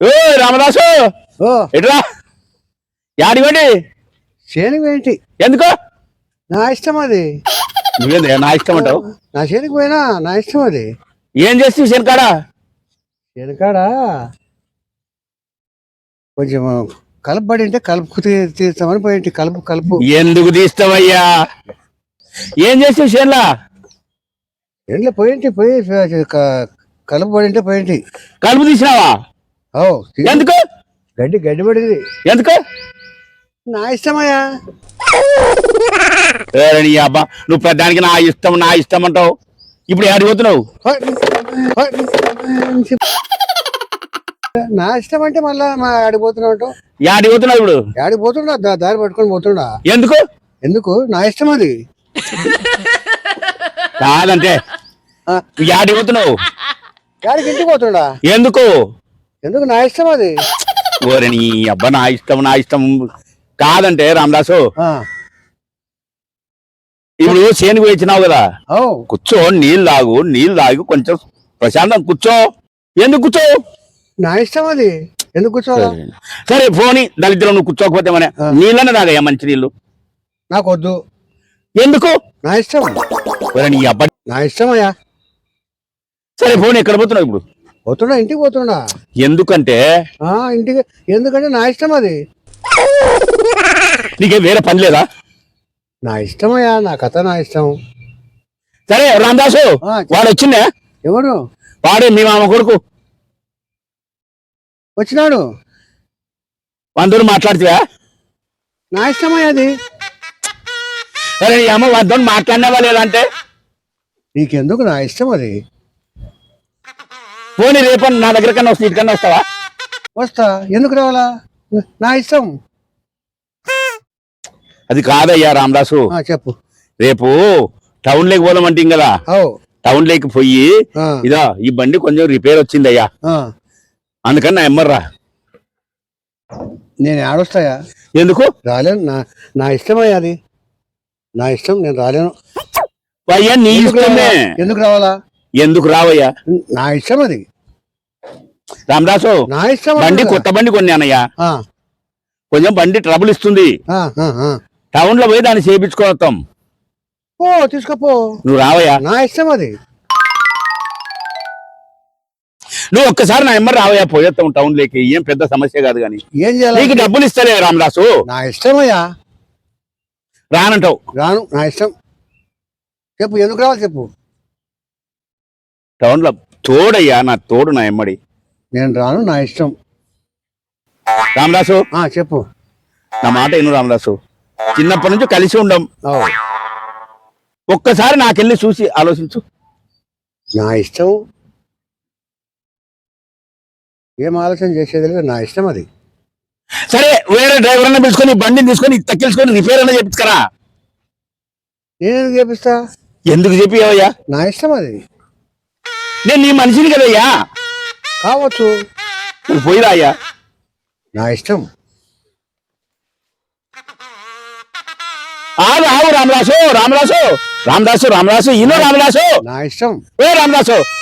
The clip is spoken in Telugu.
ఓ రామదాసు! ఓ. ఎట్రా? యాడివండి శనికి ఎందుకు? నా ఇష్టం అది. నువ్వేంది? నా ఇష్టం అంటావు? నా శనికి పోయినా? నా ఇష్టం అది. ఏం చేస్తావు శనికాడ శనికాడ కొంచెం కలుపుబడి ఉంటే కలుపు తీస్తామని పోయింటి. కలుపు కలుపు. ఎందుకు తీస్తావయ్యా? ఏం చేస్తావు శనిలా ఎండ్లో పోయింటి పోయి క- కలుపుబడి ఉంటే పోయింటి. కలుపు తీసినావా? ఎందుకు? గడ్డి గడ్డి పడింది. ఎందుకు? నా ఇష్టమయ్యా. నీ అబ్బా నువ్వు పెద్దానికి నా ఇష్టం నా ఇష్టం అంటావు. ఇప్పుడు యాడికి పోతున్నావు? నా ఇష్టం అంటే మళ్ళా మా ఆడికి పోతున్నావు యాడికి పోతున్నావు ఇప్పుడు? దా- దారి పట్టుకొని పోతుండా? ఎందుకు? ఎందుకు? నా ఇష్టం అది. కాదంటే నువ్వు యాడికి ఇంటికి పోతుండా? ఎందుకు? ఎందుకు నా ఇష్టం అది? ఓరే నీ అబ్బా నా ఇష్టం నా ఇష్టం కాదంటే రామదాసు. ఇప్పుడు చేనుకు వచ్చినావు కదా. కూర్చో నీళ్ళు తాగు నీళ్ళు తాగి కొంచెం ప్రశాంతం కూర్చో. ఎందుకు కూర్చో? నా ఇష్టం అది. ఎందుకు కూర్చోవాలా సరే పోని దళితులు నువ్వు కూర్చోకపోతే మన. నీళ్ళనే తాగయ్యా మంచి నీళ్ళు. నాకు వద్దు ఎందుకు? నా ఇష్టం. నీ అబ్బా. నా ఇష్టం అయ్యా. సరే పోనీ ఎక్కడ పోతున్నావు ఇప్పుడు? పోతుండా? ఇంటికి పోతుండా? ఎందుకంటే? ఆ ఇంటికి ఎందుకంటే నా ఇష్టం అది. నీకే వేరే పని లేదా? నా ఇష్టం అయ్యా నా కథ నా ఇష్టం. సరే రామదాసు ఆ, వాడు వచ్చిందే ఎవరు? వాడే మీ మామ కొడుకు. వచ్చినాడు. వందరు మాట్లాడుతువా? నా ఇష్టం అయ్యా అది. సరే నీ అమ్మ వంతో మాట్లాడినావా లేదంటే నీకెందుకు నా ఇష్టం అది? పోనీ రేపు నా దగ్గర కన్నా వస్తుంది ఇటుకన్నా వస్తావా? వస్తా. ఎందుకు రావాలా? నా ఇష్టం. అది కాదయ్యా రామదాసు. చెప్పు. రేపు టౌన్ లేకి పోదామంటే కదా ఓ. టౌన్ లేకి పోయి ఇదా ఈ బండి కొంచెం రిపేర్ వచ్చిందయ్యా. అందుకని నా ఎమ్మర్రా. నేను ఆడొస్తాయా ఎందుకు? రాలేను. నా నా ఇష్టం అయ్యా అది. నా ఇష్టం నేను రాలేను. అయ్యా నీ ఇష్టమే? ఎందుకు రావాలా? ఎందుకు రావయ్యా? నా ఇష్టం అది. రామదాసు నా ఇష్టం బండి? కొత్త బండి కొన్నానయ్యా. ఆ, కొంచెం బండి ట్రబుల్ ఇస్తుంది. టౌన్లో పోయి దాన్ని చేయించుకోవస్తాం పో తీసుకపో. నువ్వు రావయ్యా. నా ఇష్టం అది. నువ్వు ఒక్కసారి నా ఎమ్మర్ రావయ్యా పోయేస్తాం టౌన్ లేకి. ఏం పెద్ద సమస్య కాదు కానీ. ఏం చేయాలి? నీకు డబ్బులు ఇస్తలే రామదాసు. నా ఇష్టం అయ్యా. రానంటావు. రాను నా ఇష్టం. చెప్పు ఎందుకు రావాలి చెప్పు? టౌన్లో తోడయ్యా నా తోడు నా ఎమ్మడి. నేను రాను నా ఇష్టం. రామదాసు? ఆ చెప్పు. నా మాట విను రామదాసు. చిన్నప్పటి నుంచి కలిసి ఉండం. ఓ, ఒక్కసారి నాకెళ్ళి చూసి ఆలోచించు. నా ఇష్టం? ఏం ఆలోచన చేసేది లేదు నా ఇష్టం అది. సరే వేరే డ్రైవర్ అన్న పిలుచుకొని బండిని తీసుకొని తక్కిల్చుకొని రిపేర్ అన్న చేపించుకరా నేను ఎందుకు చేపిస్తా ఎందుకు చెప్పివయ్యా నా ఇష్టం అది. నేను నీ మనిషిని కదయ్యా. కావచ్చు. నువ్వు పోయిరా అయ్యా నా ఇష్టం. ఆగు ఆగు రామదాసు రామదాసు రామదాసు రామదాసు ఇను రామదాసు. నా ఇష్టం. ఏ రామదాసు?